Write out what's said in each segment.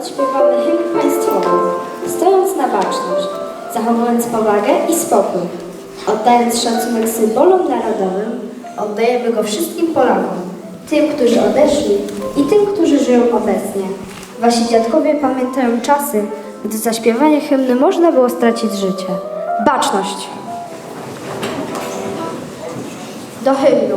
odśpiewamy hymn państwowy, stojąc na baczność, zachowując powagę i spokój. Oddając szacunek symbolom narodowym, oddajemy go wszystkim Polakom, tym, którzy odeszli i tym, którzy żyją obecnie. Wasi dziadkowie pamiętają czasy, gdy za śpiewanie hymny można było stracić życie. Baczność! Do hymnu.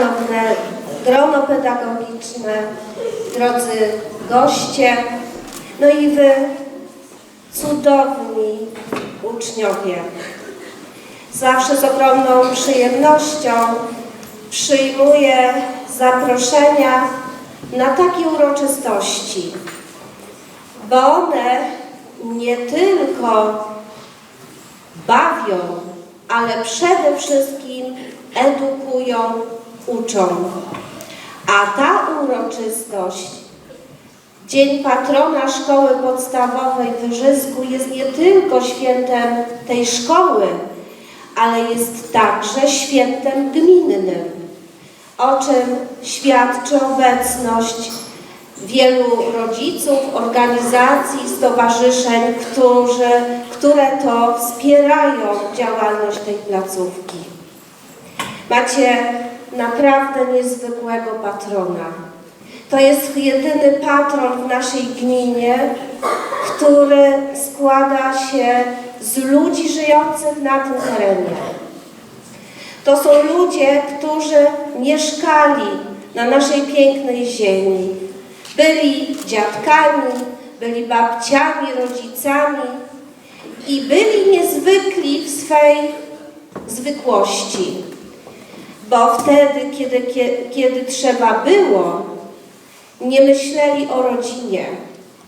Szanowne grono pedagogiczne, drodzy goście, no i wy, cudowni uczniowie. Zawsze z ogromną przyjemnością przyjmuję zaproszenia na takie uroczystości, bo one nie tylko bawią, ale przede wszystkim edukują, uczą. A ta uroczystość, Dzień Patrona Szkoły Podstawowej w Wyżysku jest nie tylko świętem tej szkoły, ale jest także świętem gminnym, o czym świadczy obecność wielu rodziców, organizacji, stowarzyszeń, którzy, które to wspierają działalność tej placówki. Macie naprawdę niezwykłego patrona. To jest jedyny patron w naszej gminie, który składa się z ludzi żyjących na tym terenie. To są ludzie, którzy mieszkali na naszej pięknej ziemi. Byli dziadkami, byli babciami, rodzicami i byli niezwykli w swej zwykłości. Bo wtedy, kiedy, kiedy, trzeba było, nie myśleli o rodzinie,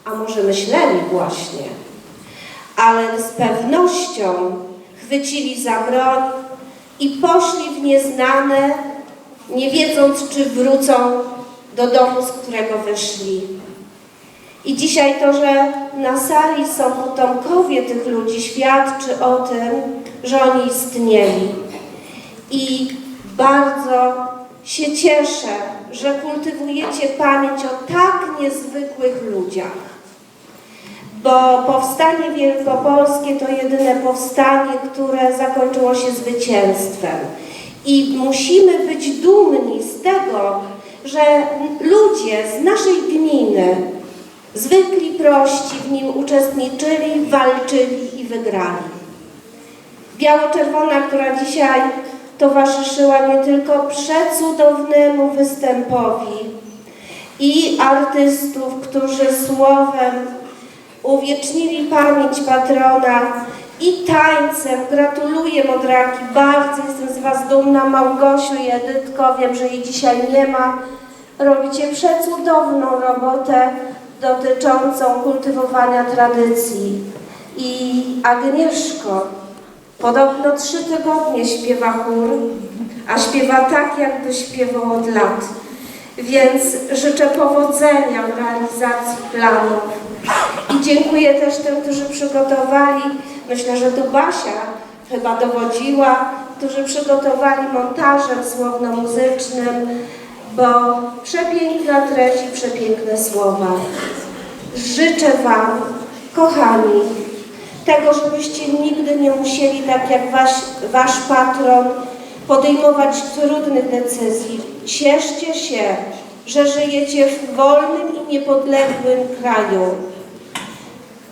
a może myśleli właśnie, ale z pewnością chwycili za broń i poszli w nieznane, nie wiedząc, czy wrócą do domu, z którego wyszli. I dzisiaj to, że na sali są potomkowie tych ludzi, świadczy o tym, że oni istnieli. I bardzo się cieszę, że kultywujecie pamięć o tak niezwykłych ludziach. Bo powstanie wielkopolskie to jedyne powstanie, które zakończyło się zwycięstwem. I musimy być dumni z tego, że ludzie z naszej gminy, zwykli prości w nim uczestniczyli, walczyli i wygrali. Biało-czerwona, która dzisiaj towarzyszyła nie tylko przecudownemu występowi i artystów, którzy słowem uwiecznili pamięć patrona i tańcem. Gratuluję Modraki, bardzo jestem z Was dumna. Małgosiu i Edytko, wiem, że jej dzisiaj nie ma. Robicie przecudowną robotę dotyczącą kultywowania tradycji. I Agnieszko, Podobno trzy tygodnie śpiewa chór, a śpiewa tak, jakby śpiewał od lat. Więc życzę powodzenia w realizacji planów. I dziękuję też tym, którzy przygotowali, myślę, że tu Basia chyba dowodziła, którzy przygotowali montażem słowno-muzycznym, bo przepiękna treść i przepiękne słowa. Życzę Wam, kochani, tego, żebyście nigdy nie musieli, tak jak wasz, wasz patron, podejmować trudnych decyzji. Cieszcie się, że żyjecie w wolnym i niepodległym kraju.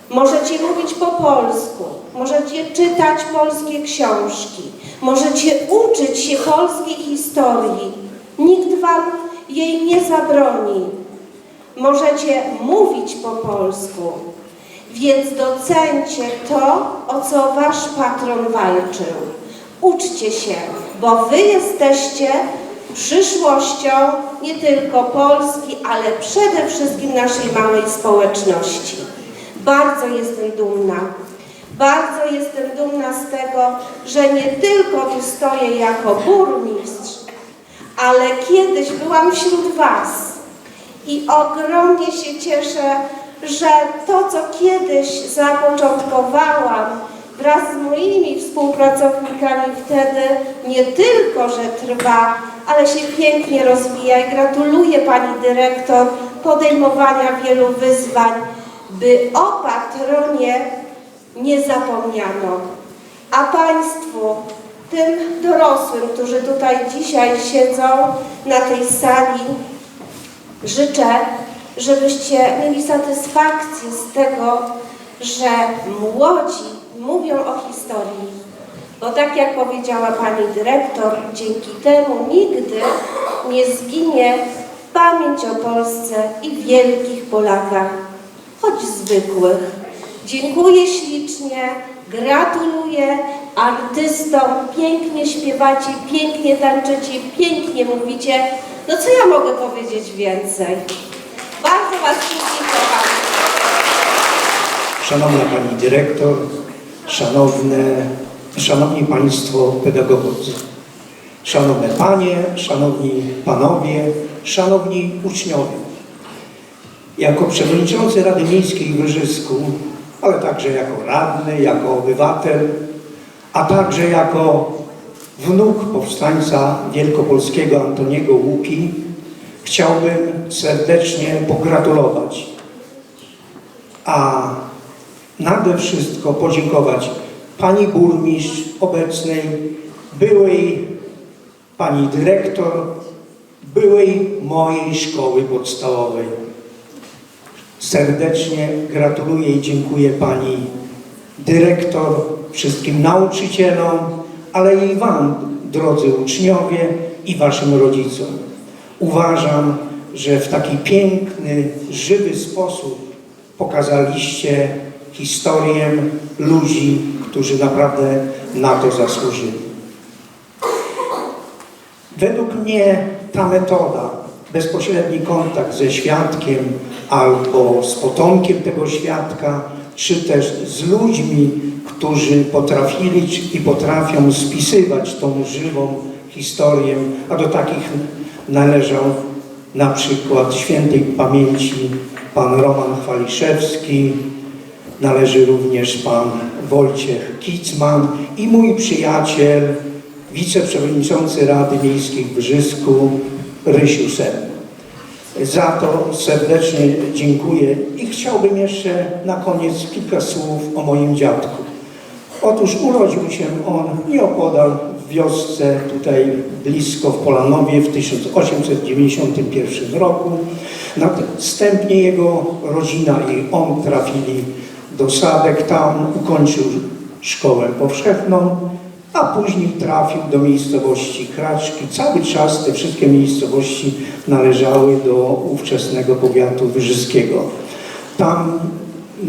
Możecie mówić po polsku, możecie czytać polskie książki, możecie uczyć się polskiej historii. Nikt wam jej nie zabroni. Możecie mówić po polsku, więc docencie to, o co wasz patron walczył. Uczcie się, bo wy jesteście przyszłością nie tylko Polski, ale przede wszystkim naszej małej społeczności. Bardzo jestem dumna. Bardzo jestem dumna z tego, że nie tylko tu stoję jako burmistrz, ale kiedyś byłam wśród Was i ogromnie się cieszę, że to, co kiedyś zapoczątkowałam wraz z moimi współpracownikami wtedy, nie tylko, że trwa, ale się pięknie rozwija i gratuluję Pani Dyrektor podejmowania wielu wyzwań, by o patronie nie zapomniano. A Państwu, tym dorosłym, którzy tutaj dzisiaj siedzą na tej sali, życzę, żebyście mieli satysfakcję z tego, że młodzi mówią o historii. Bo tak jak powiedziała pani dyrektor, dzięki temu nigdy nie zginie pamięć o Polsce i wielkich Polakach, choć zwykłych. Dziękuję ślicznie, gratuluję artystom, pięknie śpiewacie, pięknie tańczycie, pięknie mówicie. No co ja mogę powiedzieć więcej? Bardzo Was wszystkich kocham. Szanowna Pani Dyrektor, szanowne, Szanowni Państwo Pedagogodzy, Szanowne Panie, Szanowni Panowie, Szanowni Uczniowie. Jako Przewodniczący Rady Miejskiej w Wyżysku, ale także jako radny, jako obywatel, a także jako wnuk powstańca wielkopolskiego Antoniego Łuki, chciałbym serdecznie pogratulować a nade wszystko podziękować pani burmistrz obecnej, byłej pani dyrektor, byłej mojej szkoły podstawowej. Serdecznie gratuluję i dziękuję pani dyrektor, wszystkim nauczycielom, ale i wam, drodzy uczniowie i waszym rodzicom. Uważam, że w taki piękny, żywy sposób pokazaliście historię ludzi, którzy naprawdę na to zasłużyli. Według mnie ta metoda, bezpośredni kontakt ze świadkiem albo z potomkiem tego świadka, czy też z ludźmi, którzy potrafili i potrafią spisywać tą żywą historię, a do takich należał na przykład świętej pamięci pan Roman Chwaliszewski, należy również pan Wojciech Kicman i mój przyjaciel, wiceprzewodniczący Rady Miejskiej w Brzysku, Rysiu Sen. Za to serdecznie dziękuję i chciałbym jeszcze na koniec kilka słów o moim dziadku. Otóż urodził się on nieopodal wiosce tutaj blisko w Polanowie w 1891 roku. Następnie jego rodzina i on trafili do Sadek, tam ukończył szkołę powszechną, a później trafił do miejscowości Kraczki. Cały czas te wszystkie miejscowości należały do ówczesnego powiatu wyżyskiego. Tam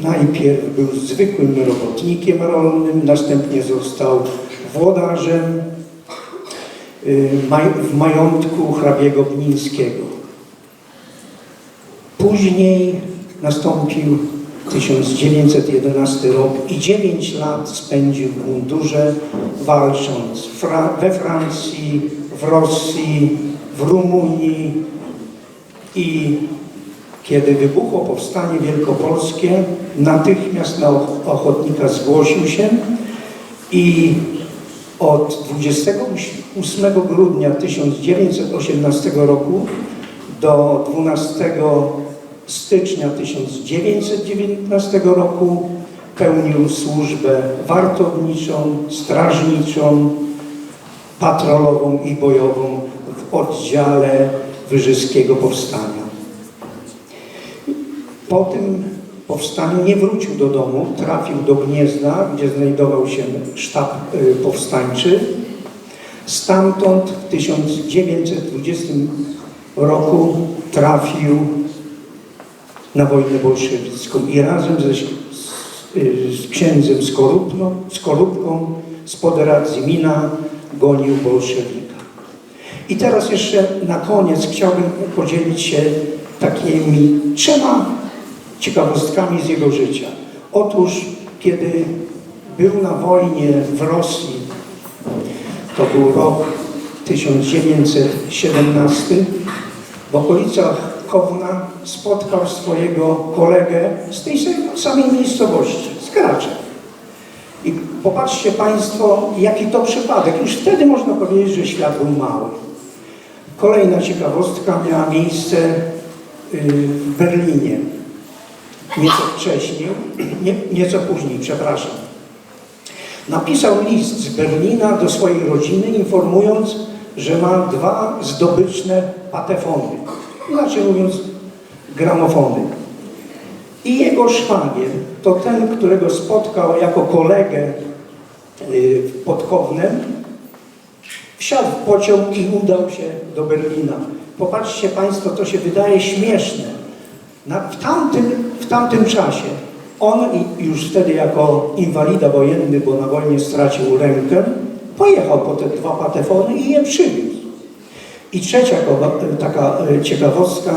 najpierw był zwykłym robotnikiem rolnym, następnie został włodarzem w majątku hrabiego Bnińskiego. Później nastąpił 1911 rok i 9 lat spędził w mundurze, walcząc we Francji, w Rosji, w Rumunii i kiedy wybuchło powstanie wielkopolskie, natychmiast na och- ochotnika zgłosił się i od 28 grudnia 1918 roku do 12 stycznia 1919 roku pełnił służbę wartowniczą, strażniczą, patrolową i bojową w oddziale Wyżyskiego Powstania. Po tym powstaniu nie wrócił do domu, trafił do Gniezna, gdzie znajdował się sztab y, powstańczy. Stamtąd w 1920 roku trafił na wojnę bolszewicką i razem ze, z, z księdzem Skorupno, Skorupką spod Radzimina gonił bolszewika. I teraz jeszcze na koniec chciałbym podzielić się takimi trzema ciekawostkami z jego życia. Otóż, kiedy był na wojnie w Rosji, to był rok 1917, w okolicach Kowna spotkał swojego kolegę z tej samej miejscowości, z Kraczek. I popatrzcie Państwo, jaki to przypadek. Już wtedy można powiedzieć, że świat był mały. Kolejna ciekawostka miała miejsce y, w Berlinie. Nieco wcześniej, nie, nieco później, przepraszam. Napisał list z Berlina do swojej rodziny, informując, że ma dwa zdobyczne patefony, inaczej mówiąc gramofony. I jego szwagier, to ten, którego spotkał jako kolegę y, pod Kownem, wsiadł w pociąg i udał się do Berlina. Popatrzcie Państwo, to się wydaje śmieszne. Na, w, tamtym, w tamtym czasie on już wtedy jako inwalida wojenny, bo na wojnie stracił rękę, pojechał po te dwa patefony i je przywiózł. I trzecia taka e, ciekawostka,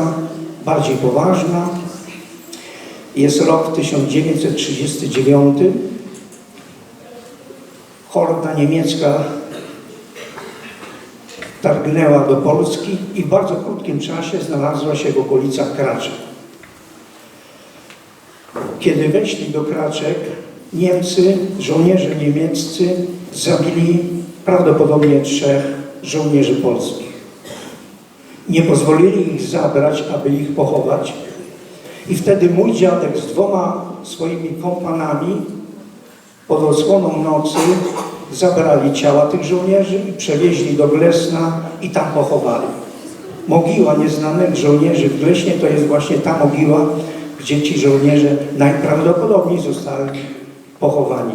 bardziej poważna, jest rok 1939. Horda niemiecka targnęła do Polski i w bardzo krótkim czasie znalazła się w okolicach Kraczek. Kiedy weszli do Kraczek, Niemcy, żołnierze niemieccy zabili prawdopodobnie trzech żołnierzy polskich. Nie pozwolili ich zabrać, aby ich pochować. I wtedy mój dziadek z dwoma swoimi kompanami pod osłoną nocy zabrali ciała tych żołnierzy i przewieźli do Glesna i tam pochowali. Mogiła nieznanych żołnierzy w Gleśnie to jest właśnie ta mogiła, gdzie ci żołnierze najprawdopodobniej zostali pochowani.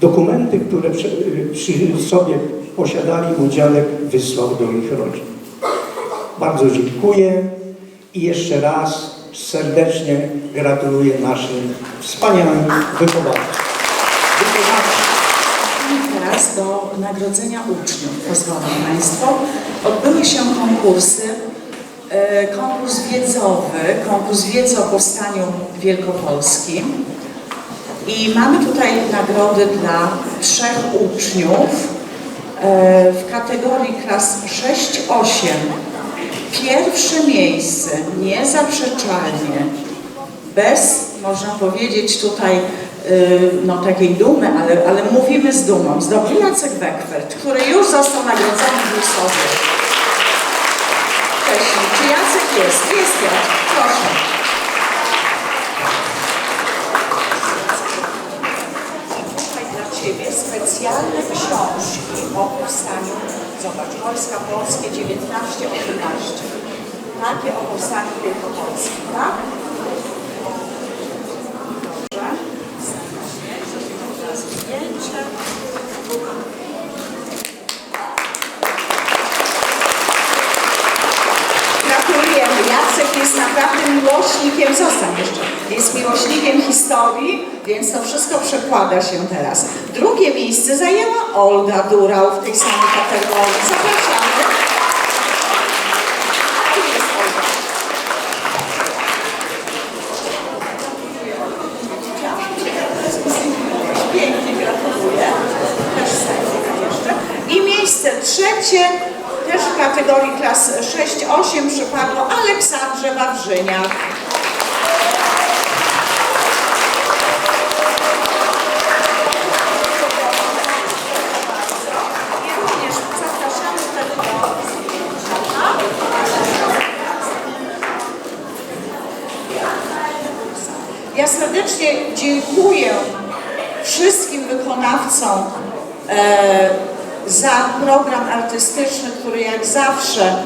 Dokumenty, które przy, przy sobie posiadali, mój dziadek wysłał do ich rodzin. Bardzo dziękuję i jeszcze raz serdecznie gratuluję naszym wspaniałym wychowawcom. Teraz do nagrodzenia uczniów. Pozwolą Państwo. Odbyły się konkursy. E, Konkurs wiedzowy, konkurs wiedzy o powstaniu wielkopolskim. I mamy tutaj nagrody dla trzech uczniów e, w kategorii klas 6-8. Pierwsze miejsce, niezaprzeczalnie, bez, można powiedzieć tutaj, y, no takiej dumy, ale, ale mówimy z dumą, zdobył Jacek Bekwert, który już został nagrodzony w Lusowie. Jest? Jest Jacek, proszę. Tutaj dla Ciebie specjalne książki o powstaniu. Zobacz, Wojska Polskie 19-18. Takie o powstaniu wielkopolskim, tak? Naprawdę miłośnikiem, zostań jeszcze, jest miłośnikiem historii, więc to wszystko przekłada się teraz. Drugie miejsce zajęła Olga Durał w tej samej kategorii. Zapraszamy. 28 przypadło Aleksandrze Wawrzyniak. Ja serdecznie dziękuję wszystkim wykonawcom e, za program artystyczny, który jak zawsze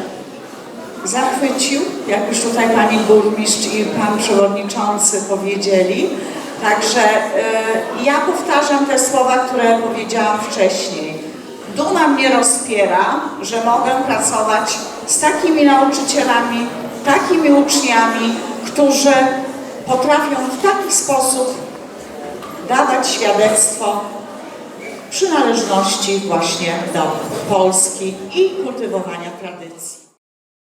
zachwycił, jak już tutaj pani burmistrz i pan przewodniczący powiedzieli. Także e, ja powtarzam te słowa, które powiedziałam wcześniej. Duma mnie rozpiera, że mogę pracować z takimi nauczycielami, takimi uczniami, którzy potrafią w taki sposób dawać świadectwo przynależności właśnie do Polski i kultywowania tradycji.